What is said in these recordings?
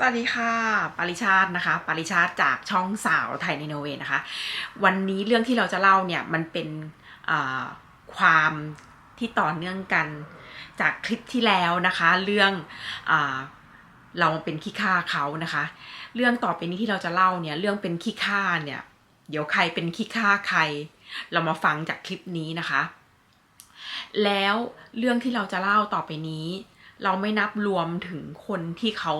สวัสดีค่ะปาริชาตินะคะปาริชาติจากช่องสาวไทยในโนเวนะคะ วันนี้เรื่องที่เราจะเล่าเนี่ยมันเป็นความที่ต่อเนื่องกันจากคลิปที่แล้วนะคะ เรื่องอาเราเป็นขี้ข้าเขานะคะ เรื่องต่อไปนี้ที่เราจะเล่าเนี่ยเรื่องเป็นขี้ข้าเนี่ยเดี๋ยวใครเป็นขี้ข้าใคร เรามาฟังจากคลิปนี้นะคะ แล้วเรื่องที่เราจะเล่าต่อไปนี้ เราไม่นับรวมถึงคนที่เขา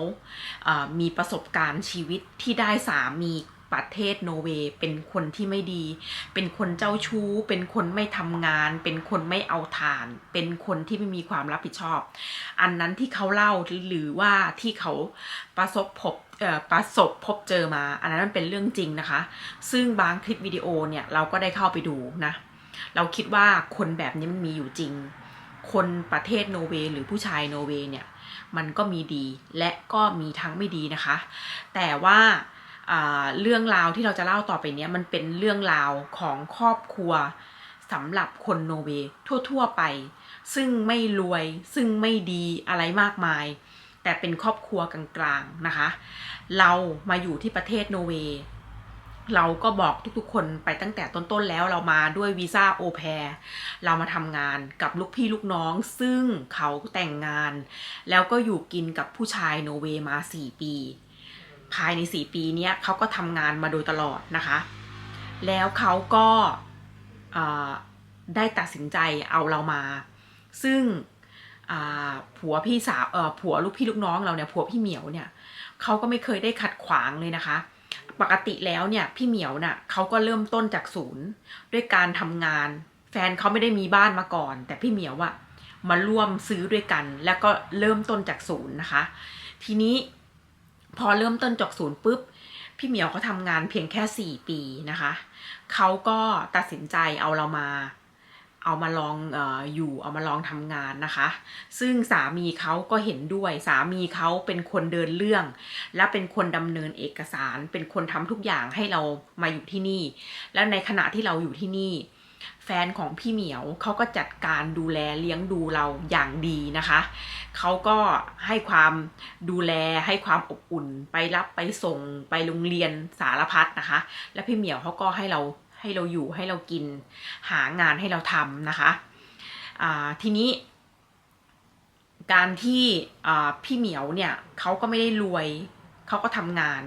เอ่อมีประสบการณ์ชีวิตที่ได้สามีประเทศโนเวย์เป็นคนที่ไม่ดี เป็นคนเจ้าชู้ เป็นคนไม่ทำงาน เป็นคนไม่เอาทาน เป็นคนที่ไม่มีความรับผิดชอบ อันนั้นที่เขาเล่าหรือว่าที่เขาประสบพบเอ่อประสบพบเจอมา อันนั้นมันเป็นเรื่องจริงนะคะ ซึ่งบางคลิปวิดีโอเนี่ยเราก็ได้เข้าไปดูนะ เราคิดว่าคนแบบนี้มันมีอยู่จริง คนประเทศโนเวย์หรือผู้ชายโนเวย์เนี่ยมันก็มีดีและก็มีทั้งไม่ดีนะคะ แต่ว่าาเรื่องราวที่เราจะเล่าต่อไปนี้มันเป็นเรื่องราวของครอบครัวสำหรับคนโนเวย์ทั่ว ๆ ไป ซึ่งไม่รวยซึ่งไม่ดีอะไรมากมาย แต่เป็นครอบครัวกลางๆนะคะ เรามาอยู่ที่ประเทศโนเวย์ เราก็บอกทุกๆ คนไปตั้งแต่ต้นๆแล้วเรามาด้วยวีซ่าโอแพรเรามาทำงานกับลูกพี่ลูกน้อง ซึ่งเขาแต่งงาน แล้วก็อยู่กินกับผู้ชายโนเวย์มา 4 ปี ภายใน 4 ปีนี้เขาก็ทำงานมาโดยตลอดนะคะ แล้วเขาก็ได้ตัดสินใจเอาเรามา ซึ่งผัวพี่สาวผัวลูกพี่ลูกน้องเราเนี่ยผัวพี่เหมียวเนี่ยเขาก็ไม่เคยได้ขัดขวางเลยนะคะ ปกติแล้วเนี่ยพี่เหมียวน่ะเขาก็เริ่มต้นจากศูนย์ด้วยการทำงาน แฟนเขาไม่ได้มีบ้านมาก่อน แต่พี่เหมียวอะมาร่วมซื้อด้วยกัน แล้วก็เริ่มต้นจากศูนย์นะคะ ทีนี้พอเริ่มต้นจากศูนย์ปุ๊บพี่เหมียวเขาทำงานเพียงแค่ 4 ปีนะคะ เขาก็ตัดสินใจเอาเรามา เอามาลองอออยู่เอามาลองทำงานนะคะ ซึ่งสามีเขาก็เห็นด้วยสามีเขาเป็นคนเดินเรื่อง และเป็นคนดำเนินเอกสาร เป็นคนทำทุกอย่างให้เรามาอยู่ที่นี่ และในขณะที่เราอยู่ที่นี่ แฟนของพี่เหมียวเขาก็จัดการดูแลเลี้ยงดูเราอย่างดีนะคะเขาก็ให้ความดูแลให้ความอบอุ่น ไปรับไปส่งไปโรงเรียนสารพัดนะคะ และพี่เหมียวเขาก็ให้เรา ให้เราอยู่ให้เรากิน หางานให้เราทำนะคะทีนี้ การที่พี่เหมียวเนี่ยเขาก็ไม่ได้รวยเขาก็ทำงาน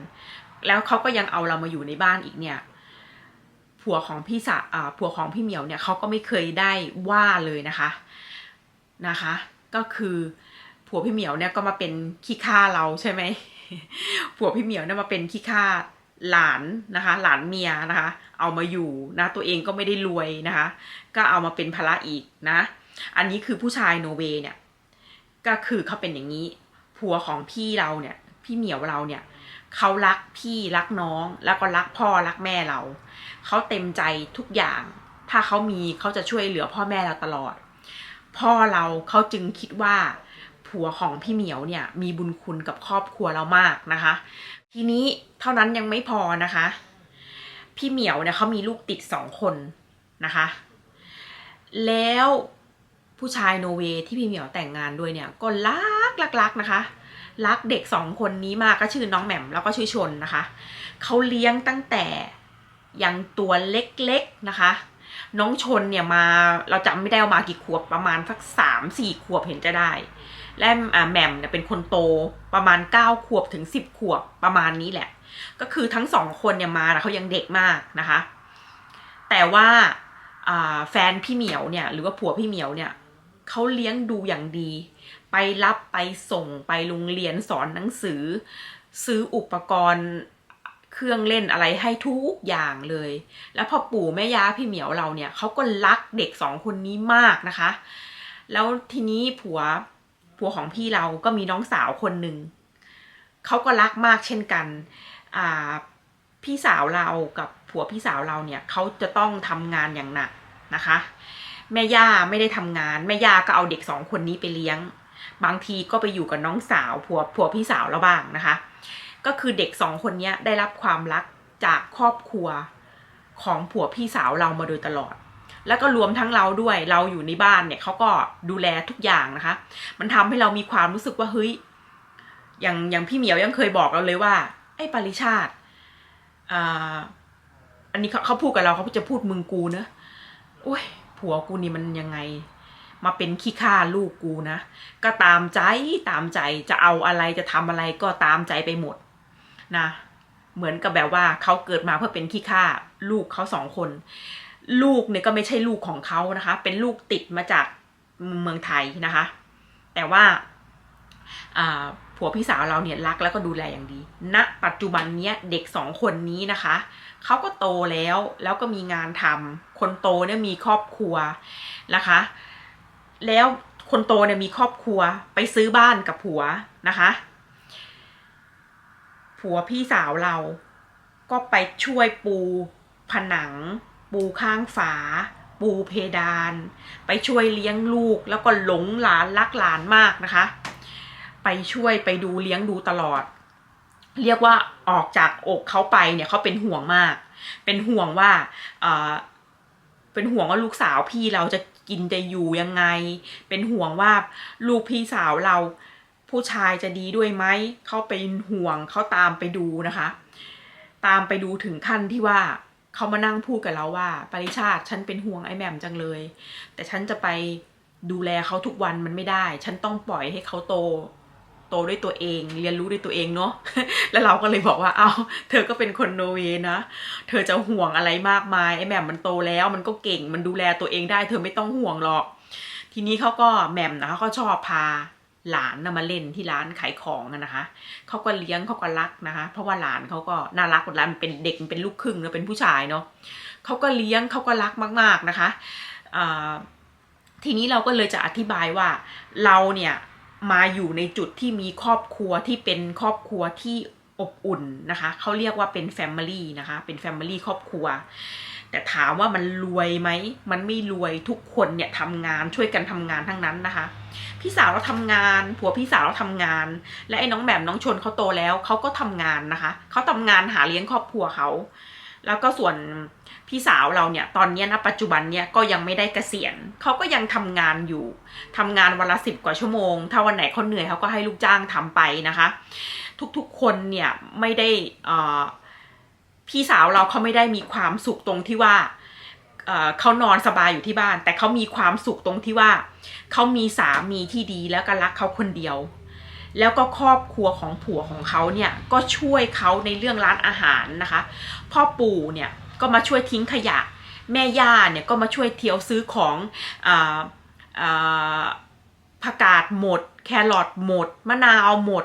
แล้วเขาก็ยังเอาเรามาอยู่ในบ้านอีกเนี่ยผัวของพี่สะผัวของพี่เหมียวเนี่ยเขาก็ไม่เคยได้ว่าเลยนะคะนะคะ ก็คือผัวพี่เหมียวเนี่ยก็มาเป็นขี้ข้าเราใช่ไหมผัวพี่เหมียวเนี่ยมาเป็นขี้ข้า หลานนะคะ หลานเมียนะคะ เอามาอยู่นะตัวเองก็ไม่ได้รวยนะคะ ก็เอามาเป็นภาระอีกนะ อันนี้คือผู้ชายโนเวย์เนี่ยก็คือเขาเป็นอย่างนี้ผัวของพี่เราเนี่ย พี่เหมียวเราเนี่ยเขารักพี่รักน้องแล้วก็รักพ่อรักแม่เราเขาเต็มใจทุกอย่าง ถ้าเขามีเขาจะช่วยเหลือพ่อแม่เราตลอด พ่อเราเขาจึงคิดว่าผัวของพี่เหมียวเนี่ยมีบุญคุณกับครอบครัวเรามากนะคะ ทีนี้เท่านั้นยังไม่พอนะคะ พี่เหมียวเนี่ยเขามีลูกติดสองคนนะคะ แล้วผู้ชายโนเวย์ที่พี่เหมียวแต่งงานด้วยเนี่ยก็รักรักรักนะคะ รักเด็กสองคนนี้มากก็ชื่อน้องแหม่มแล้วก็ชื่อชนนะคะเขาเลี้ยงตั้งแต่ยังตัวเล็กๆนะคะ น้องชนเนี่ยมาเราจำไม่ได้ว่ามากี่ขวบประมาณสักสามสี่ขวบเห็นจะได้ และแหม่มเนี่ยเป็นคนโตประมาณเก้าขวบถึงสิบขวบประมาณนี้แหละ ก็คือทั้งสองคนเนี่ยมาเขายังเด็กมากนะคะ แต่ว่าอ่าแฟนพี่เหมียวเนี่ยหรือว่าผัวพี่เหมียวเนี่ยเขาเลี้ยงดูอย่างดี ไปรับไปส่งไปโรงเรียนสอนหนังสือ ซื้ออุปกรณ์เครื่องเล่นอะไรให้ทุกอย่างเลย แล้วพอปู่แม่ย่าพี่เหมียวเราเนี่ยเขาก็รักเด็กสองคนนี้มากนะคะ แล้วทีนี้ผัว ผัวของพี่เราก็มีน้องสาวคนหนึ่งเขาก็รักมากเช่นกันอ่าพี่สาวเรากับผัวพี่สาวเราเนี่ยเขาจะต้องทำงานอย่างหนักนะคะ แม่ย่าไม่ได้ทำงาน แม่ย่าก็เอาเด็กสองคนนี้ไปเลี้ยง บางทีก็ไปอยู่กับน้องสาวผัวผัวพี่สาวเราบ้างนะคะ ก็คือเด็กสองคนนี้ได้รับความรักจากครอบครัวของผัวพี่สาวเรามาโดยตลอด แล้วก็รวมทั้งเราด้วยเราอยู่ในบ้านเนี่ยเขาก็ดูแลทุกอย่างนะคะ มันทำให้เรามีความรู้สึกว่าเฮ้ยอย่างอย่างพี่เหมียวยังเคยบอกเราเลยว่า ไอ้ปริชาติอ่าอันนี้เขาเขาพูดกับเราเขาจะพูดมึงกูเนอะโอ้ยผัวกูนี่มันยังไง มาเป็นขี้ข้าลูกกูนะ ก็ตามใจตามใจจะเอาอะไรจะทำอะไรก็ตามใจไปหมดนะ เหมือนกับแบบว่าเขาเกิดมาเพื่อเป็นขี้ข้าลูกเขาสองคน ลูกเนี่ยก็ไม่ใช่ลูกของเขานะคะ เป็นลูกติดมาจากเมืองไทยนะคะ แต่ว่าผัวพี่สาวเราเนี่ยรักแล้วก็ดูแลอย่างดีณปัจจุบันเนี้ยเด็กสองคนนี้นะคะเขาก็โตแล้วแล้วก็มีงานทำคนโตเนี่ยมีครอบครัวนะคะ แล้วคนโตเนี่ยมีครอบครัวไปซื้อบ้านกับผัวนะคะ ผัวพี่สาวเราก็ไปช่วยปูผนัง ปูข้างฝา ปูเพดาน ไปช่วยเลี้ยงลูกแล้วก็หลงหลานรักหลานมากนะคะ ไปช่วยไปดูเลี้ยงดูตลอด เรียกว่าออกจากอกเขาไปเนี่ยเขาเป็นห่วงมาก เป็นห่วงว่าเออเป็นห่วงว่าลูกสาวพี่เราจะกินจะอยู่ยังไง เป็นห่วงว่าลูกพี่สาวเราผู้ชายจะดีด้วยไหมเขาเป็นห่วงเขาตามไปดูนะคะ ตามไปดูถึงขั้นที่ว่า เขามานั่งพูดกับเราว่า ปริชาติฉันเป็นห่วงไอ้แหม่มจังเลย แต่ฉันจะไปดูแลเขาทุกวันมันไม่ได้ ฉันต้องปล่อยให้เขาโต โตด้วยตัวเอง เรียนรู้ด้วยตัวเองเนาะแล้วเราก็เลยบอกว่า เอาเธอก็เป็นคนโนเวนะ เธอจะห่วงอะไรมากมายไอ้แหม่มมันโตแล้ว มันก็เก่งมันดูแลตัวเองได้ เธอไม่ต้องห่วงหรอก ทีนี้เขาก็แหม่มนะคะเขาชอบพา หลานนะมาเล่นที่ร้านขายของนะคะเขาก็เลี้ยงเขาก็รักนะคะ เพราะว่าหลานเขาก็น่ารักหลานมันเป็นเด็กมันเป็นลูกครึ่งเนอะเป็นผู้ชายเนาะเขาก็เลี้ยงเขาก็รักมาก ๆนะคะทีนี้เราก็เลยจะอธิบายว่าเราเนี่ยมาอยู่ในจุดที่มีครอบครัวที่เป็นครอบครัวที่อบอุ่นนะคะเขาเรียกว่าเป็นแฟมิลี่นะคะ เป็นแฟมิลี่ครอบครัว แต่ถามว่ามันรวยไหม มันไม่รวยทุกคนเนี่ยทำงานช่วยกันทำงานทั้งนั้นนะคะ พี่สาวเราทำงาน ผัวพี่สาวเราทำงาน และไอ้น้องแหม่มน้องชนเขาโตแล้วเขาก็ทำงานนะคะเขาทำงานหาเลี้ยงครอบครัวเขาแล้วก็ส่วนพี่สาวเราเนี่ยตอนนี้นะปัจจุบันเนี่ยก็ยังไม่ได้เกษียณเขาก็ยังทำงานอยู่ทำงานวันละสิบกว่าชั่วโมง ถ้าวันไหนเขาเหนื่อยเขาก็ให้ลูกจ้างทำไปนะคะ ทุกๆคนเนี่ยไม่ได้อ่อ พี่สาวเราเขาไม่ได้มีความสุขตรงที่ว่าเเขานอนสบายอยู่ที่บ้าน แต่เขามีความสุขตรงที่ว่าเขามีสามีที่ดีแล้วก็รักเขาคนเดียว แล้วก็ครอบครัวของผัวของเขาเนี่ยก็ช่วยเขาในเรื่องร้านอาหารนะคะ พ่อปู่เนี่ยก็มาช่วยทิ้งขยะ แม่ย่าเนี่ยก็มาช่วยเที่ยวซื้อของออผักกาดหมด แครอทหมด มะนาวหมด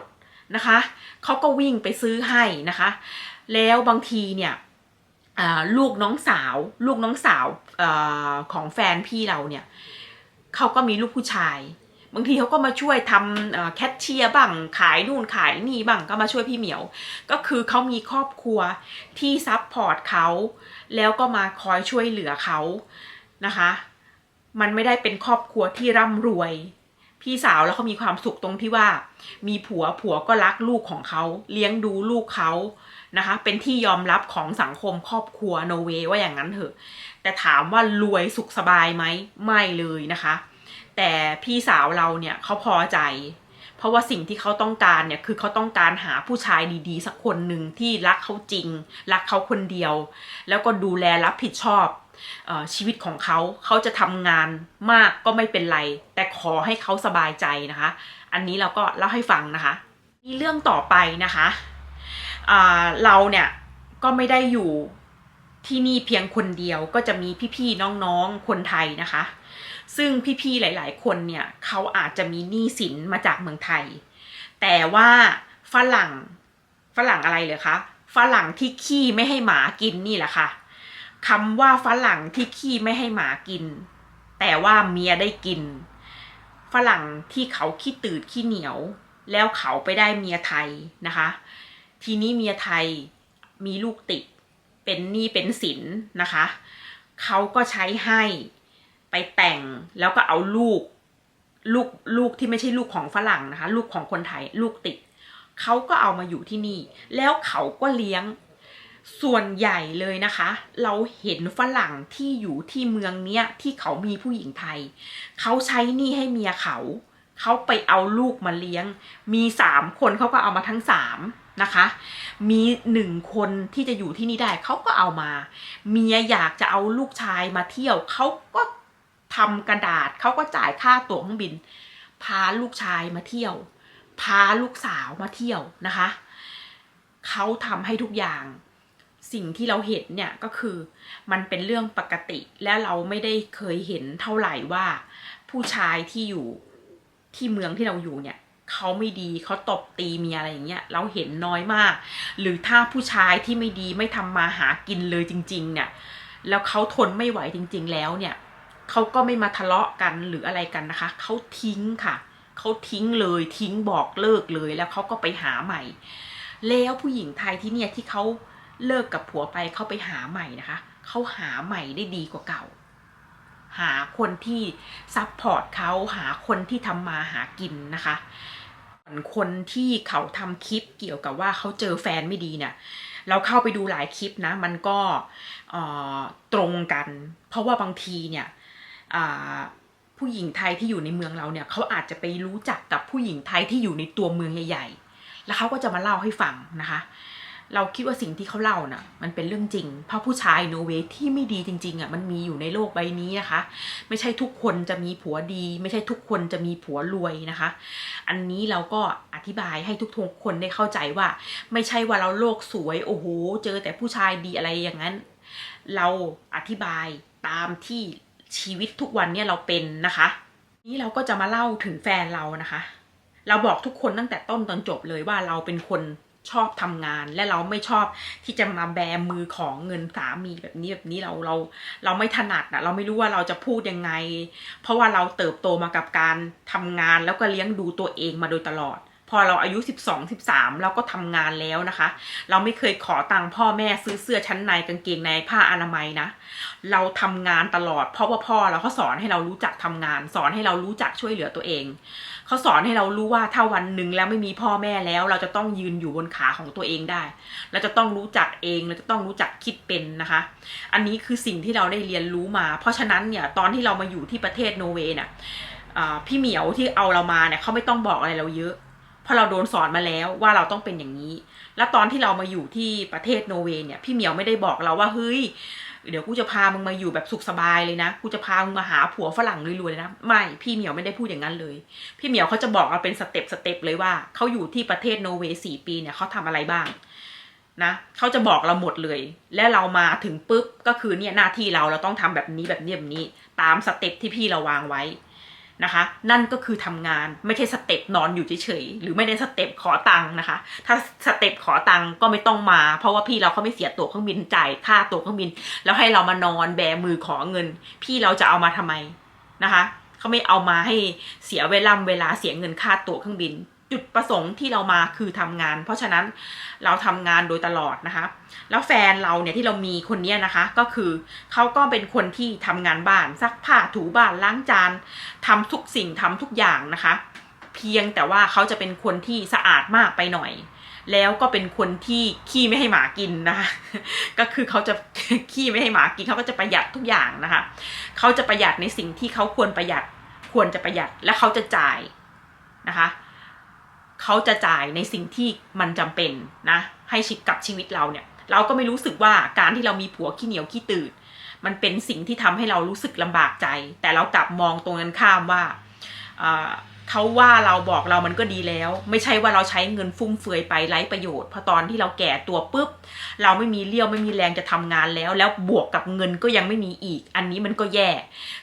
นะคะเขาก็วิ่งไปซื้อให้นะคะ แล้วบางทีเนี่ยลูกน้องสาว ลูกน้องสาวอของแฟนพี่เราเนี่ยเขาก็มีลูกผู้ชาย บางทีเขาก็มาช่วยทำแคชเชียร์บ้างขายนู่นขายนี่บ้างก็มาช่วยพี่เหมียว ก็คือเขามีครอบครัวที่ซัพพอร์ตเขาแล้วก็มาคอยช่วยเหลือเขานะคะ มันไม่ได้เป็นครอบครัวที่ร่ำรวย พี่สาวแล้วเขามีความสุขตรงที่ว่า มีผัวผัวก็รักลูกของเขาเลี้ยงดูลูกเขานะคะ เป็นที่ยอมรับของสังคมครอบครัวโนเวย์ว่าอย่างนั้นเถอะ แต่ถามว่ารวยสุขสบายไหมไม่เลยนะคะ แต่พี่สาวเราเนี่ยเขาพอใจ เพราะว่าสิ่งที่เขาต้องการเนี่ยคือเขาต้องการหาผู้ชายดีๆ สักคนหนึ่งที่รักเขาจริง รักเขาคนเดียว แล้วก็ดูแลรับผิดชอบ ชีวิตของเขาเขาจะทำงานมากก็ไม่เป็นไร แต่ขอให้เขาสบายใจนะคะ อันนี้เราก็เล่าให้ฟังนะคะ มีเรื่องต่อไปนะคะเราเนี่ยก็ไม่ได้อยู่ที่นี่เพียงคนเดียวก็จะมีพี่ๆน้องๆคนไทยนะคะ ซึ่งพี่ๆหลาย ๆ คนเนี่ยเขาอาจจะมีหนี้สินมาจากเมืองไทย แต่ว่าฝรั่งฝรั่งอะไรเลยคะฝรั่งที่ขี้ไม่ให้หมากินนี่แหละค่ะ คำว่าฝรั่งที่ขี้ไม่ให้หมากิน แต่ว่าเมียได้กิน ฝรั่งที่เขาขี้ตืดขี้เหนียว แล้วเขาไปได้เมียไทยนะคะ ทีนี้เมียไทยมีลูกติดเป็นหนี้เป็นสินนะคะ เขาก็ใช้ให้ไปแต่งแล้วก็เอาลูกลูกลูกที่ไม่ใช่ลูกของฝรั่งนะคะ ลูกของคนไทยลูกติดเขาก็เอามาอยู่ที่นี่ แล้วเขาก็เลี้ยง ส่วนใหญ่เลยนะคะ เราเห็นฝรั่งที่อยู่ที่เมืองเนี้ยที่เขามีผู้หญิงไทย เขาใช้หนี้ให้เมียเขา เขาไปเอาลูกมาเลี้ยง มีสามคนเขาก็เอามาทั้งสามนะคะ มีหนึ่งคนที่จะอยู่ที่นี่ได้เขาก็เอามา เมียอยากจะเอาลูกชายมาเที่ยวเขาก็ทำกระดาษเขาก็จ่ายค่าตั๋วเครื่องบิน พาลูกชายมาเที่ยว พาลูกสาวมาเที่ยวนะคะ เขาทำให้ทุกอย่าง สิ่งที่เราเห็นเนี่ยก็คือมันเป็นเรื่องปกติและเราไม่ได้เคยเห็นเท่าไหร่ว่า ผู้ชายที่อยู่ที่เมืองที่เราอยู่เนี่ยเขาไม่ดีเขาตบตีมีอะไรอย่างเงี้ยเราเห็นน้อยมาก หรือถ้าผู้ชายที่ไม่ดีไม่ทำมาหากินเลยจริง ๆ เนี่ย แล้วเขาทนไม่ไหวจริง ๆ แล้วเนี่ยเขาก็ไม่มาทะเลาะกันหรืออะไรกันนะคะเขาทิ้งค่ะเขาทิ้งเลยทิ้งบอกเลิกเลยแล้วเขาก็ไปหาใหม่ แล้วผู้หญิงไทยที่เนี่ยที่เขา เลิกกับผัวไปเขาไปหาใหม่นะคะเขาหาใหม่ได้ดีกว่าเก่า หาคนที่ซัพพอร์ตเขาหาคนที่ทำมาหากินนะคะคนที่เขาทำคลิปเกี่ยวกับว่าเขาเจอแฟนไม่ดีเนี่ยเราเข้าไปดูหลายคลิปนะ มันก็ตรงกัน เพราะว่าบางทีเนี่ยผู้หญิงไทยที่อยู่ในเมืองเราเนี่ยเขาอาจจะไปรู้จักกับผู้หญิงไทยที่อยู่ในตัวเมืองใหญ่ ๆ แล้วเขาก็จะมาเล่าให้ฟังนะคะ เราคิดว่าสิ่งที่เขาเล่าน่ะ มันเป็นเรื่องจริง เพราะผู้ชายโนเวที่ไม่ดีจริงๆอะมันมีอยู่ในโลกใบนี้นะคะ ไม่ใช่ทุกคนจะมีผัวดี ไม่ใช่ทุกคนจะมีผัวรวยนะคะ อันนี้เราก็อธิบายให้ทุกๆคนได้เข้าใจว่า ไม่ใช่ว่าเราโลกสวยโอ้โหเจอแต่ผู้ชายดีอะไรอย่างนั้น เราอธิบายตามที่ชีวิตทุกวันเนี่ยเราเป็นนะคะ นี้เราก็จะมาเล่าถึงแฟนเรานะคะ เราบอกทุกคนตั้งแต่ต้นตอนจบเลยว่าเราเป็นคน ชอบทำงานและเราไม่ชอบที่จะมาแบมือของเงินสามีแบบนี้แบบนี้เราเราเราไม่ถนัดนะเราไม่รู้ว่าเราจะพูดยังไง เพราะว่าเราเติบโตมากับการทำงานแล้วก็เลี้ยงดูตัวเองมาโดยตลอด พอเราอายุ 12 13 เราก็ทำงานแล้วนะคะ เราไม่เคยขอตังค์พ่อแม่ซื้อเสื้อชั้นในกางเกงในผ้าอนามัยนะ เราทำงานตลอด เพราะว่าพ่อเราเขาสอนให้เรารู้จักทำงาน สอนให้เรารู้จักช่วยเหลือตัวเอง เขาสอนให้เรารู้ว่าถ้าวันหนึ่งแล้วไม่มีพ่อแม่แล้ว เราจะต้องยืนอยู่บนขาของตัวเองได้ เราจะต้องรู้จักเอง เราจะต้องรู้จักคิดเป็นนะคะ อันนี้คือสิ่งที่เราได้เรียนรู้มา เพราะฉะนั้นเนี่ยตอนที่เรามาอยู่ที่ประเทศโนเวย์เนี่ยพี่เหมียวที่เอาเรามาเนี่ยเขาไม่ต้องบอกอะไรเราเยอะ เพราะเราโดนสอนมาแล้วว่าเราต้องเป็นอย่างนี้ แล้วตอนที่เรามาอยู่ที่ประเทศโนเวย์เนี่ยพี่เหมียวไม่ได้บอกเราว่าเฮ้ย เดี๋ยวกูจะพามึงมาอยู่แบบสุขสบายเลยนะ กูจะพามึงมาหาผัวฝรั่งรวยๆเลยนะ ไม่ พี่เหมียวไม่ได้พูดอย่างนั้นเลย พี่เหมียวเขาจะบอกเราเป็นสเต็ปสเต็ปเลยว่า เขาอยู่ที่ประเทศโนเวย์สี่ปีเนี่ยเขาทำอะไรบ้างนะเขาจะบอกเราหมดเลย และเรามาถึงปุ๊บก็คือเนี่ยหน้าที่เราเราต้องทำแบบนี้แบบนี้แบบนี้ ตามสเต็ปที่พี่เราวางไว้ นะคะ นั่นก็คือทำงานไม่ใช่สเต็ปนอนอยู่เฉยๆหรือไม่ได้สเต็ปขอตังค์นะคะ ถ้าสเต็ปขอตังค์ก็ไม่ต้องมา เพราะว่าพี่เราเขาไม่เสียตั๋วเครื่องบินจ่ายค่าตั๋วเครื่องบิน แล้วให้เรามานอนแบมือขอเงิน พี่เราจะเอามาทำไมนะคะเขาไม่เอามาให้เสียเวลาเวลาเสียเงินค่าตั๋วเครื่องบิน จุดประสงค์ที่เรามาคือทำงาน เพราะฉะนั้นเราทำงานโดยตลอดนะคะ แล้วแฟนเราเนี่ยที่เรามีคนนี้นะคะ ก็คือเขาก็เป็นคนที่ทำงานบ้านซักผ้าถูบ้านล้างจานทำทุกสิ่งทำทุกอย่างนะคะ เพียงแต่ว่าเขาจะเป็นคนที่สะอาดมากไปหน่อย แล้วก็เป็นคนที่ขี้ไม่ให้หมากินนะคะก็คือเขาจะขี้ไม่ให้หมากินเขาก็จะประหยัดทุกอย่างนะคะเขาจะประหยัดในสิ่งที่เขาควรประหยัดควรจะประหยัดและเขาจะจ่ายนะคะ เขาจะจ่ายในสิ่งที่มันจำเป็นนะให้ชิดกับชีวิตเราเนี่ย เราก็ไม่รู้สึกว่าการที่เรามีผัวขี้เหนียวขี้ตืดมันเป็นสิ่งที่ทำให้เรารู้สึกลำบากใจ แต่เรากลับมองตรงกันข้ามว่า เขาว่าเราบอกเรามันก็ดีแล้ว ไม่ใช่ว่าเราใช้เงินฟุ่มเฟือยไปไร้ประโยชน์พราะตอนที่เราแก่ตัวปุ๊บ เราไม่มีเลี้ยวไม่มีแรงจะทำงานแล้ว แล้วบวกกับเงินก็ยังไม่มีอีก อันนี้มันก็แย่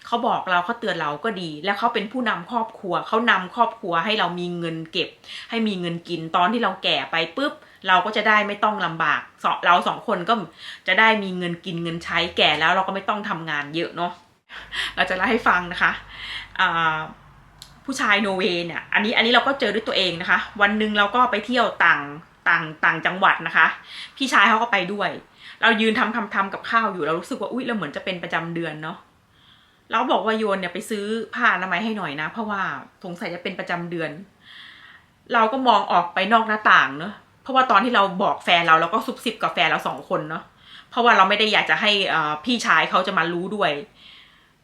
เขาบอกเราเขาเตือนเราก็ดี แล้วเขาเป็นผู้นำครอบครัวเขานำครอบครัวให้เรามีเงินเก็บ ให้มีเงินกินตอนที่เราแก่ไปปุ๊บเราก็จะได้ไม่ต้องลำบากเราสองคนก็จะได้มีเงินกินเงินใช้แก่แล้วเราก็ไม่ต้องทำงานเยอะเนาะเราจะเล่าให้ฟังนะคะอ่า ผู้ชายโนเวย์เนี่ยอันนี้อันนี้เราก็เจอด้วยตัวเองนะคะ วันหนึ่งเราก็ไปเที่ยวต่างต่างต่างจังหวัดนะคะ พี่ชายเขาก็ไปด้วย เรายืนทำทำทำกับข้าวอยู่เรารู้สึกว่าอุ้ยเราเหมือนจะเป็นประจำเดือนเนาะเราบอกว่าโยนเนี่ยไปซื้อผ้าอนามัยให้หน่อยนะ เพราะว่าสงสัยจะเป็นประจำเดือน เราก็มองออกไปนอกหน้าต่างเนาะเพราะว่าตอนที่เราบอกแฟนเราเราก็ซุบซิบกับแฟนเราสองคนเนาะเพราะว่าเราไม่ได้อยากจะให้อ่าพี่ชายเขาจะมารู้ด้วย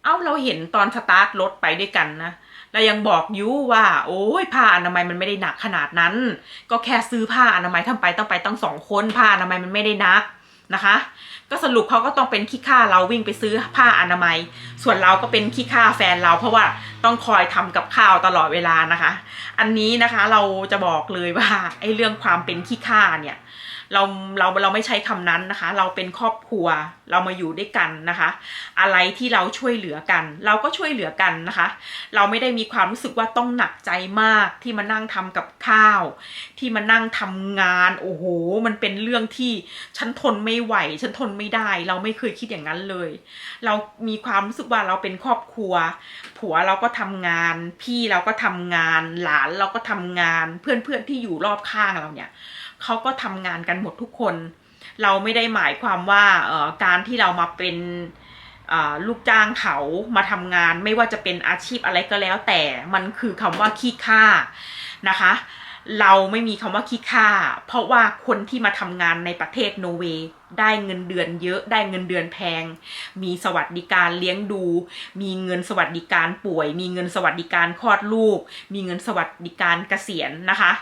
เอ้าเราเห็นตอนสตาร์ทรถไปด้วยกันนะ แล้วยังบอกยุว่า โอ้ยผ้าอนามัยมันไม่ได้หนักขนาดนั้น ก็แค่ซื้อผ้าอนามัยทำไปต้องไปต้องสองคนผ้าอนามัยมันไม่ได้หนักนะคะ ก็สรุปเขาก็ต้องเป็นขี้ข้าเราวิ่งไปซื้อผ้าอนามัย ส่วนเราก็เป็นขี้ข้าแฟนเรา เพราะว่าต้องคอยทำกับข้าวตลอดเวลานะคะ อันนี้นะคะเราจะบอกเลยว่าไอ้เรื่องความเป็นขี้ข้าเนี่ย เราเราเราไม่ใช้คำนั้นนะคะ เราเป็นครอบครัวเรามาอยู่ด้วยกันนะคะ อะไรที่เราช่วยเหลือกัน เราก็ช่วยเหลือกันนะคะ เราไม่ได้มีความรู้สึกว่าต้องหนักใจมากที่มานั่งทำกับข้าว ที่มานั่งทำงานโอ้โห มันเป็นเรื่องที่ฉันทนไม่ไหว ฉันทนไม่ได้ เราไม่เคยคิดอย่างนั้นเลย เรามีความรู้สึกว่าเราเป็นครอบครัว ผัวเราก็ทำงาน พี่เราก็ทำงาน หลานเราก็ทำงาน เพื่อนๆที่อยู่รอบข้างเราเนี่ย เขาก็ทำงานกันหมดทุกคน เราไม่ได้หมายความว่าการที่เรามาเป็นลูกจ้างเขามาทำงานไม่ว่าจะเป็นอาชีพอะไรก็แล้ว แต่มันคือคำว่าขี้ข้านะคะ เราไม่มีคำว่าขี้ข้าเพราะว่าคนที่มาทำงานในประเทศโนเวย์ได้เงินเดือนเยอะได้เงินเดือนแพง มีสวัสดิการเลี้ยงดู มีเงินสวัสดิการป่วย มีเงินสวัสดิการคลอดลูก มีเงินสวัสดิการเกษียณนะคะ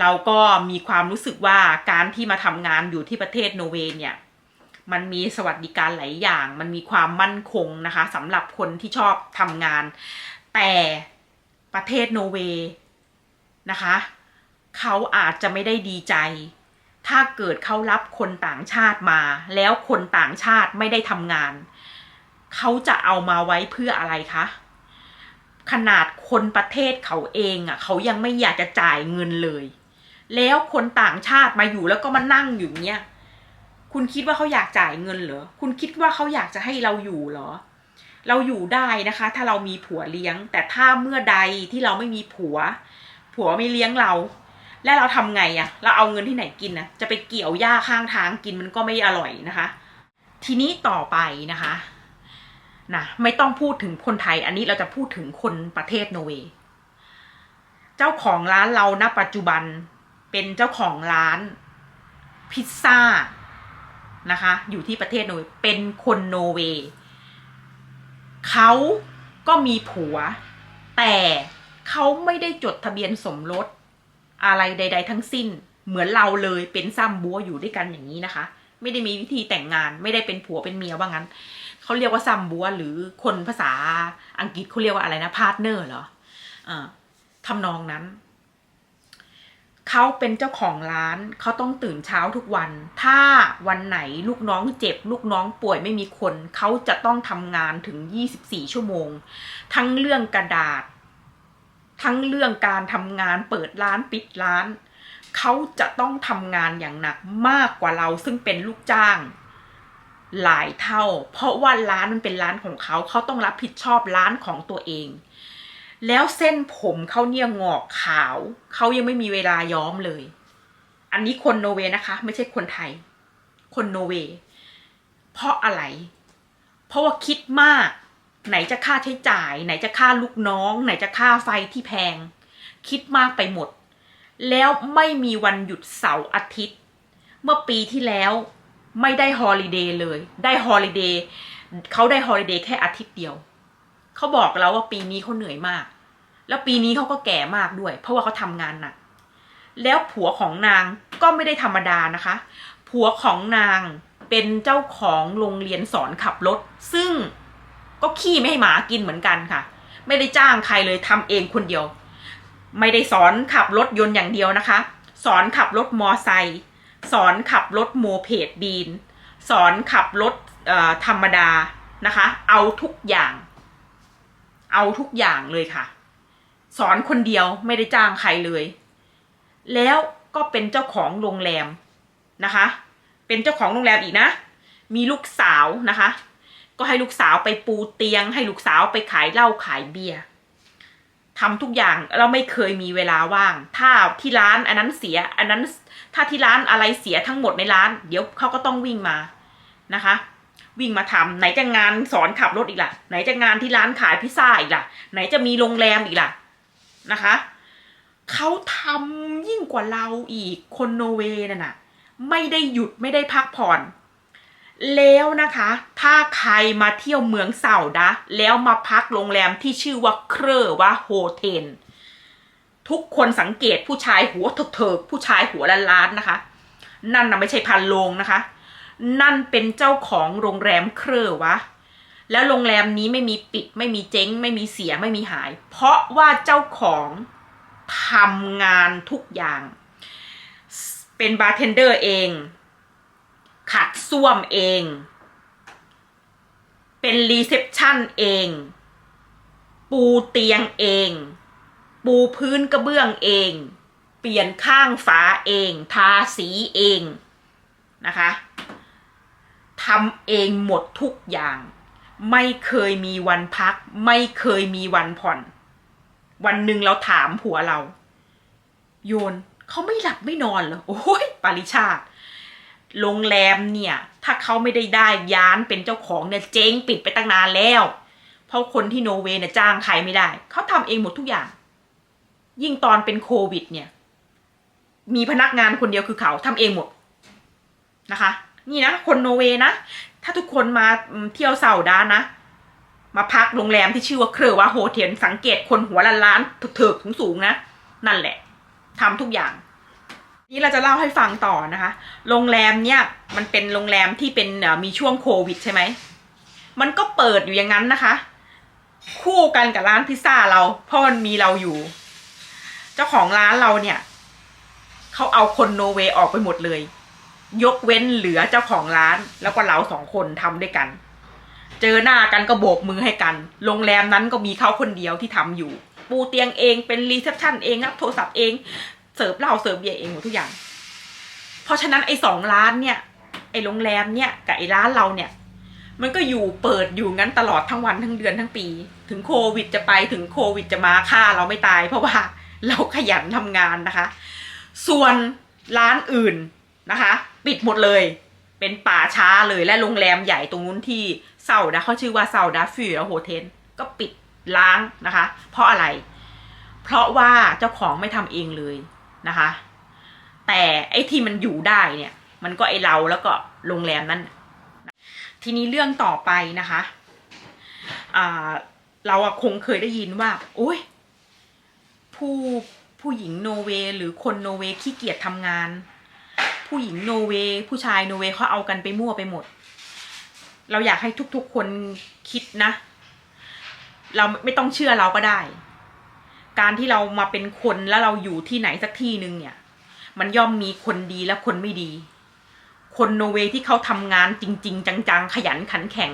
เราก็มีความรู้สึกว่าการที่มาทำงานอยู่ที่ประเทศโนเวย์เนี่ย มันมีสวัสดิการหลายอย่าง มันมีความมั่นคงนะคะสำหรับคนที่ชอบทำงาน แต่ประเทศโนเวย์นะคะเขาอาจจะไม่ได้ดีใจ ถ้าเกิดเขารับคนต่างชาติมา แล้วคนต่างชาติไม่ได้ทำงาน เขาจะเอามาไว้เพื่ออะไรคะขนาดคนประเทศเขาเองอะเขายังไม่อยากจะจ่ายเงินเลย แล้วคนต่างชาติมาอยู่แล้วก็มานั่งอยู่เนี้ย คุณคิดว่าเขาอยากจ่ายเงินเหรอ คุณคิดว่าเขาอยากจะให้เราอยู่เหรอ เราอยู่ได้นะคะ ถ้าเรามีผัวเลี้ยง แต่ถ้าเมื่อใดที่เราไม่มีผัว ผัวไม่เลี้ยงเรา และเราทำไงอะเราเอาเงินที่ไหนกินนะจะไปเกี่ยวหญ้าข้างทางกินมันก็ไม่อร่อยนะคะ ทีนี้ต่อไปนะคะนะไม่ต้องพูดถึงคนไทย อันนี้เราจะพูดถึงคนประเทศโนเวย์ เจ้าของร้านเราณปัจจุบัน เป็นเจ้าของร้านพิซซ่านะคะ อยู่ที่ประเทศโนเวย์เป็นคนโนเวย์เขาก็มีผัว แต่เขาไม่ได้จดทะเบียนสมรสอะไรใด ๆ ทั้งสิ้น เหมือนเราเลยเป็นซ้ำบัวอยู่ด้วยกันอย่างนี้นะคะ ไม่ได้มีวิธีแต่งงาน ไม่ได้เป็นผัวเป็นเมียว่างั้นเขาเรียกว่าซัมบัวหรือคนภาษาอังกฤษเขาเรียกว่าอะไรนะพาร์ทเนอร์เหรออ่าทำนองนั้น เขาเป็นเจ้าของร้าน เขาต้องตื่นเช้าทุกวัน ถ้าวันไหนลูกน้องเจ็บ ลูกน้องป่วยไม่มีคน เขาจะต้องทำงานถึง 24 ชั่วโมง ทั้งเรื่องกระดาษ ทั้งเรื่องการทำงานเปิดร้านปิดร้าน เขาจะต้องทำงานอย่างหนักมากกว่าเราซึ่งเป็นลูกจ้าง หลายเท่า เพราะว่าร้านมันเป็นร้านของเขา เขาต้องรับผิดชอบร้านของตัวเอง แล้วเส้นผมเขาเนี่ยงอกขาว เขายังไม่มีเวลาย้อมเลย อันนี้คนโนเวย์นะคะ ไม่ใช่คนไทย คนโนเวย์เพราะอะไร เพราะว่าคิดมาก ไหนจะค่าใช้จ่าย ไหนจะค่าลูกน้อง ไหนจะค่าไฟที่แพง คิดมากไปหมด แล้วไม่มีวันหยุดเสาร์อาทิตย์ เมื่อปีที่แล้วไม่ได้ฮอลิเดย์เลย ได้ฮอลิเดย์เขาได้ฮอลิเดย์แค่อาทิตย์เดียว เขาบอกเราว่าปีนี้เขาเหนื่อยมาก แล้วปีนี้เขาก็แก่มากด้วย เพราะว่าเขาทำงานหนักแล้วผัวของนางก็ไม่ได้ธรรมดานะคะ ผัวของนางเป็นเจ้าของโรงเรียนสอนขับรถ ซึ่งก็ขี้ไม่ให้หมากินเหมือนกันค่ะ ไม่ได้จ้างใครเลยทำเองคนเดียว ไม่ได้สอนขับรถยนต์อย่างเดียวนะคะ สอนขับรถมอไซค์สอนขับรถโมเพดบีน สอนขับรถธรรมดานะคะ เอาทุกอย่าง เอาทุกอย่างเลยค่ะ สอนคนเดียวไม่ได้จ้างใครเลย แล้วก็เป็นเจ้าของโรงแรมนะคะ เป็นเจ้าของโรงแรมอีกนะ มีลูกสาวนะคะ ก็ให้ลูกสาวไปปูเตียง ให้ลูกสาวไปขายเหล้าขายเบียร์ทำทุกอย่างเราไม่เคยมีเวลาว่าง ถ้าที่ร้านอันนั้นเสียอันนั้นถ้าที่ร้านอะไรเสียทั้งหมดในร้าน เดี๋ยวเขาก็ต้องวิ่งมานะคะ วิ่งมาทำไหนจะงานสอนขับรถอีกล่ะ ไหนจะงานที่ร้านขายพิซซ่าอีกล่ะ ไหนจะมีโรงแรมอีกล่ะนะคะเขาทำยิ่งกว่าเราอีกคนโนเวย์นั่นน่ะไม่ได้หยุดไม่ได้พักผ่อน แล้วนะคะ ถ้าใครมาเที่ยวเมืองเสาดะแล้วมาพักโรงแรมที่ชื่อว่าเครอว่าโฮเทลทุกคนสังเกตผู้ชายหัวเถิกๆผู้ชายหัวล้านๆนะคะ นั่นน่ะไม่ใช่พันโลงนะคะ นั่นเป็นเจ้าของโรงแรมเครือวะ แล้วโรงแรมนี้ไม่มีปิด ไม่มีเจ๊ง ไม่มีเสียไม่มีหาย เพราะว่าเจ้าของทำงานทุกอย่าง เป็นบาร์เทนเดอร์เอง ขัดส้วมเอง เป็นรีเซพชันเอง ปูเตียงเอง ปูพื้นกระเบื้องเอง เปลี่ยนข้างฝาเอง ทาสีเองนะคะ ทำเองหมดทุกอย่าง ไม่เคยมีวันพัก ไม่เคยมีวันผ่อน วันหนึ่งเราถามผัวเรา โยนเขาไม่หลับไม่นอนเหรอโอ้ยปาริชาติโรงแรมเนี่ย ถ้าเขาไม่ได้ได้ย้านเป็นเจ้าของเนี่ยเจ๊งปิดไปตั้งนานแล้ว เพราะคนที่โนเวย์เนี่ยจ้างใครไม่ได้ เขาทำเองหมดทุกอย่าง ยิ่งตอนเป็นโควิดเนี่ย มีพนักงานคนเดียวคือเขาทำเองหมดนะคะ นี่นะ คนโนเวย์นะ ถ้าทุกคนมาเที่ยวเสาดานะ มาพักโรงแรมที่ชื่อว่าเครือว่าโฮเทลสังเกตคนหัวล้านล้านเถิกๆสูงๆนะ นั่นแหละทำทุกอย่าง นี่เราจะเล่าให้ฟังต่อนะคะ โรงแรมเนี่ยมันเป็นโรงแรมที่เป็นมีช่วงโควิดใช่ไหม มันก็เปิดอยู่อย่างนั้นนะคะ คู่กันกับร้านพิซซ่าเราเพราะมันมีเราอยู่ เจ้าของร้านเราเนี่ยเขาเอาคนโนเวย์ออกไปหมดเลย ยกเว้นเหลือเจ้าของร้าน แล้วก็เราสองคนทำด้วยกัน เจอหน้ากันก็โบกมือให้กัน โรงแรมนั้นก็มีเขาคนเดียวที่ทำอยู่ ปูเตียงเองเป็นรีเซพชันเองรับโทรศัพท์เองเสิร์ฟเหล้าเสิร์ฟเบียร์เองหมดทุกอย่าง เพราะฉะนั้นไอ้สองร้านเนี่ยไอ้โรงแรมเนี่ยกับไอ้ร้านเราเนี่ย มันก็อยู่เปิดอยู่งั้นตลอดทั้งวันทั้งเดือนทั้งปี ถึงโควิดจะไปถึงโควิดจะมาฆ่าเราไม่ตาย เพราะว่าเราขยันทำงานนะคะ ส่วนร้านอื่น นะคะ ปิดหมดเลย เป็นป่าช้าเลยและโรงแรมใหญ่ตรงนู้นที่เซาดาเขาชื่อว่าเซาดาฟิวโฮเทลก็ปิดล้างนะคะ เพราะอะไร เพราะว่าเจ้าของไม่ทำเองเลยนะคะ แต่ไอ้ที่มันอยู่ได้เนี่ย มันก็ไอเราแล้วก็โรงแรมนั้น ทีนี้เรื่องต่อไปนะคะเราคงเคยได้ยินว่า โอ้ย ผู้ผู้หญิงโนเวย์หรือคนโนเวย์ขี้เกียจทำงาน ผู้หญิงโนเวย์ผู้ชายโนเวย์เขาเอากันไปมั่วไปหมด เราอยากให้ทุกๆคนคิดนะ เราไม่ต้องเชื่อเราก็ได้ การที่เรามาเป็นคนแล้วเราอยู่ที่ไหนสักที่หนึ่งเนี่ย มันย่อมมีคนดีและคนไม่ดี คนโนเวย์ที่เขาทำงานจริง ๆ จังๆ ขยันขันแข็ง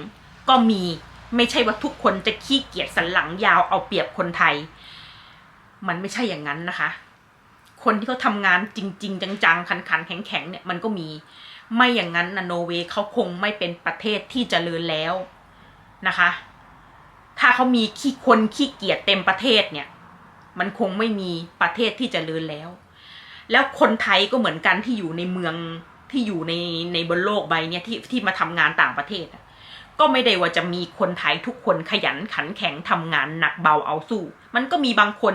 ก็มีไม่ใช่ว่าทุกคนจะขี้เกียจสันหลังยาวเอาเปรียบคนไทย มันไม่ใช่อย่างนั้นนะคะ คนที่เขาทำงานจริง ๆ จังๆขันๆแข็งๆเนี่ยมันก็มี ไม่อย่างนั้นนะโนเวย์เขาคงไม่เป็นประเทศที่จเจริญแล้วนะคะ ถ้าเขามีขี้คนขี้เกียจเต็มประเทศเนี่ย มันคงไม่มีประเทศที่จเจริญแล้ว แล้วคนไทยก็เหมือนกันที่อยู่ในเมืองที่อยู่ในในบนโลกใบเนี้ยที่ที่มาทำงานต่างประเทศก็ไม่ได้ว่าจะมีคนไทยทุกคนขยันขันแข็งทำงานหนักเบาเอาสู้ มันก็มีบางคน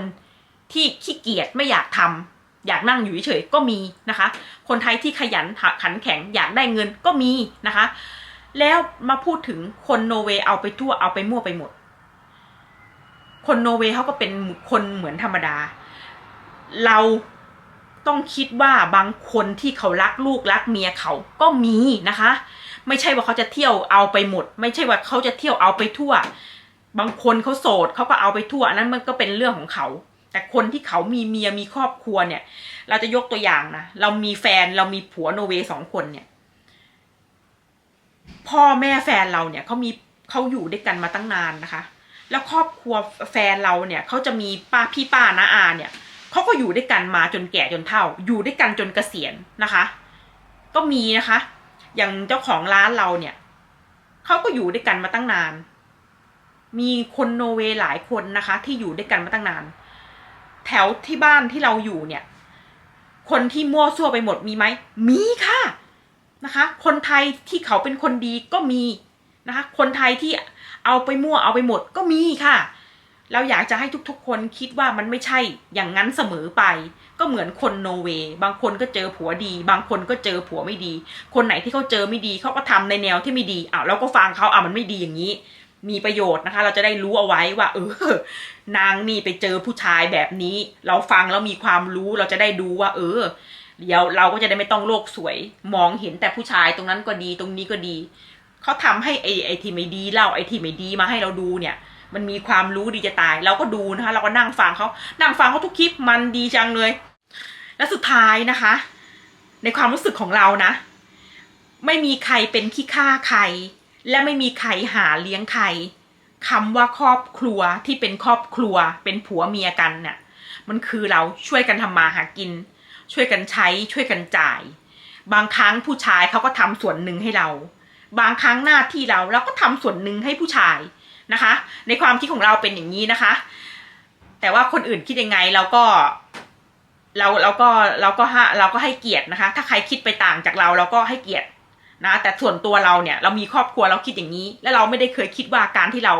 ที่ขี้เกียจไม่อยากทำ อยากนั่งอยู่เฉยๆก็มีนะคะ คนไทยที่ขยันขันแข็งอยากได้เงินก็มีนะคะ แล้วมาพูดถึงคนโนเวย์เอาไปทั่วเอาไปมั่วไปหมด คนโนเวย์เขาก็เป็นคนเหมือนธรรมดา เราต้องคิดว่าบางคนที่เขารักลูกรักเมียเขาก็มีนะคะ ไม่ใช่ว่าเขาจะเที่ยวเอาไปหมด ไม่ใช่ว่าเขาจะเที่ยวเอาไปทั่ว บางคนเขาโสดเขาก็เอาไปทั่วอันนั้นมันก็เป็นเรื่องของเขา แต่คนที่เขามีเมียมีครอบครัวเนี่ย เราจะยกตัวอย่างนะเรามีแฟนเรามีผัวโนเวย์สองคนเนี่ย พ่อแม่แฟนเราเนี่ยเขามีเขาอยู่ด้วยกันมาตั้งนานนะคะ แล้วครอบครัวแฟนเราเนี่ยเขาจะมีป้าพี่ป้าน้าอาเนี่ยเขาก็อยู่ด้วยกันมาจนแก่จนเฒ่า อยู่ด้วยกันจนเกษียณนะคะ ก็มีนะคะ อย่างเจ้าของร้านเราเนี่ยเขาก็อยู่ด้วยกันมาตั้งนาน มีคนโนเวย์หลายคนนะคะ ที่อยู่ด้วยกันมาตั้งนาน แถวที่บ้านที่เราอยู่เนี่ย คนที่มั่วซั่วไปหมดมีไหม มีค่ะนะคะ คนไทยที่เขาเป็นคนดีก็มีนะคะ คนไทยที่เอาไปมั่วเอาไปหมดก็มีค่ะ เราอยากจะให้ทุกๆ คนคิดว่ามันไม่ใช่อย่างนั้นเสมอไป ก็เหมือนคนโนเวย์บางคนก็เจอผัวดี บางคนก็เจอผัวไม่ดี คนไหนที่เขาเจอไม่ดีเขาก็ทำในแนวที่ไม่ดีอ้าวเราก็ฟังเขาอะมันไม่ดีอย่างนี้ มีประโยชน์นะคะ เราจะได้รู้เอาไว้ว่า เออ นางนี่ไปเจอผู้ชายแบบนี้ เราฟังแล้วมีความรู้เราจะได้ดูว่า เออเดี๋ยวเราก็จะได้ไม่ต้องโลกสวย มองเห็นแต่ผู้ชายตรงนั้นก็ดีตรงนี้ก็ดีเขาทำให้ไอ้ไอ้ที่ไม่ดีเล่าไอ้ที่ไม่ดีมาให้เราดูเนี่ย มันมีความรู้ดีจะตาย เราก็ดูนะคะ เราก็นั่งฟังเขานั่งฟังเขาทุกคลิปมันดีจังเลย และสุดท้ายนะคะ ในความรู้สึกของเรานะ ไม่มีใครเป็นขี้ข้าใคร และไม่มีใครหาเลี้ยงใครคำว่าครอบครัวที่เป็นครอบครัวเป็นผัวเมียกันเนี่ยมันคือเราช่วยกันทำมาหากิน ช่วยกันใช้ช่วยกันจ่าย บางครั้งผู้ชายเขาก็ทำส่วนหนึ่งให้เรา บางครั้งหน้าที่เราเราก็ทำส่วนหนึ่งให้ผู้ชายนะคะ ในความคิดของเราเป็นอย่างนี้นะคะ แต่ว่าคนอื่นคิดยังไงเราก็เราเราก็เราก็ให้เราก็ให้เกียรตินะคะ ถ้าใครคิดไปต่างจากเราเราก็ให้เกียรติ นะแต่ส่วนตัวเราเนี่ยเรามีครอบครัวเราคิดอย่างนี้ และเราไม่ได้เคยคิดว่าการที่เรา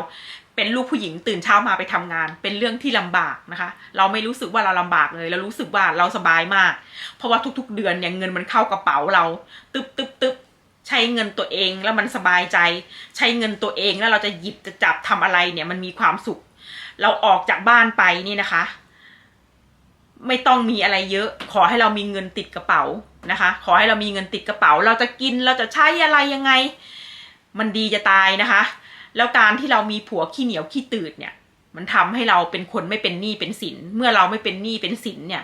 เป็นลูกผู้หญิงตื่นเช้ามาไปทำงาน เป็นเรื่องที่ลำบากนะคะ เราไม่รู้สึกว่าเราลำบากเลยเรารู้สึกว่าเราสบายมาก เพราะว่าทุกๆ เดือนเนี่ยเงินมันเข้ากระเป๋าเรา ตึ๊บตึ๊บตึ๊บใช้เงินตัวเองแล้วมันสบายใจ ใช้เงินตัวเองแล้วเราจะหยิบจะจับทำอะไรเนี่ยมันมีความสุข เราออกจากบ้านไปนี่นะคะ ไม่ต้องมีอะไรเยอะ ขอให้เรามีเงินติดกระเป๋า นะคะ ขอให้เรามีเงินติดกระเป๋า เราจะกินเราจะใช้อะไรยังไง มันดีจะตายนะคะ แล้วการที่เรามีผัวขี้เหนียวขี้ตืดเนี่ย มันทำให้เราเป็นคนไม่เป็นหนี้เป็นสิน เมื่อเราไม่เป็นหนี้เป็นสินเนี่ย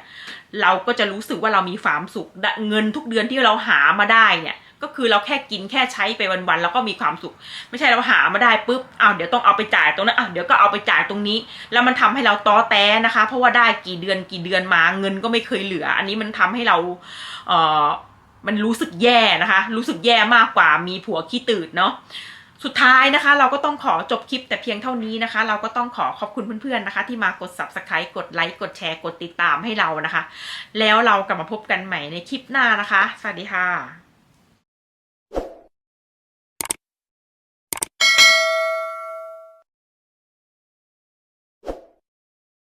เราก็จะรู้สึกว่าเรามีความสุขเงินทุกเดือนที่เราหามาได้เนี่ย ก็คือเราแค่กินแค่ใช้ไปวันๆแล้วก็มีความสุข ไม่ใช่เราหามาได้ปุ๊บอ้าวเดี๋ยวต้องเอาไปจ่ายตรงนั้นอ้าวเดี๋ยวก็เอาไปจ่ายตรงนี้ แล้วมันทำให้เราต้อแต้นะคะ เพราะว่าได้กี่เดือนกี่เดือนมาเงินก็ไม่เคยเหลือ อันนี้มันทำให้เราเอ่อมันรู้สึกแย่นะคะ รู้สึกแย่มากกว่ามีผัวขี้ตืดเนาะสุดท้ายนะคะ เราก็ต้องขอจบคลิปแต่เพียงเท่านี้นะคะ เราก็ต้องขอขอบคุณเพื่อนๆนะคะ ที่มากด subscribe กดไลค์กดแชร์กดติดตามให้เรานะคะ แล้วเรากลับมาพบกันใหม่ในคลิปหน้านะคะ สวัสดีค่ะ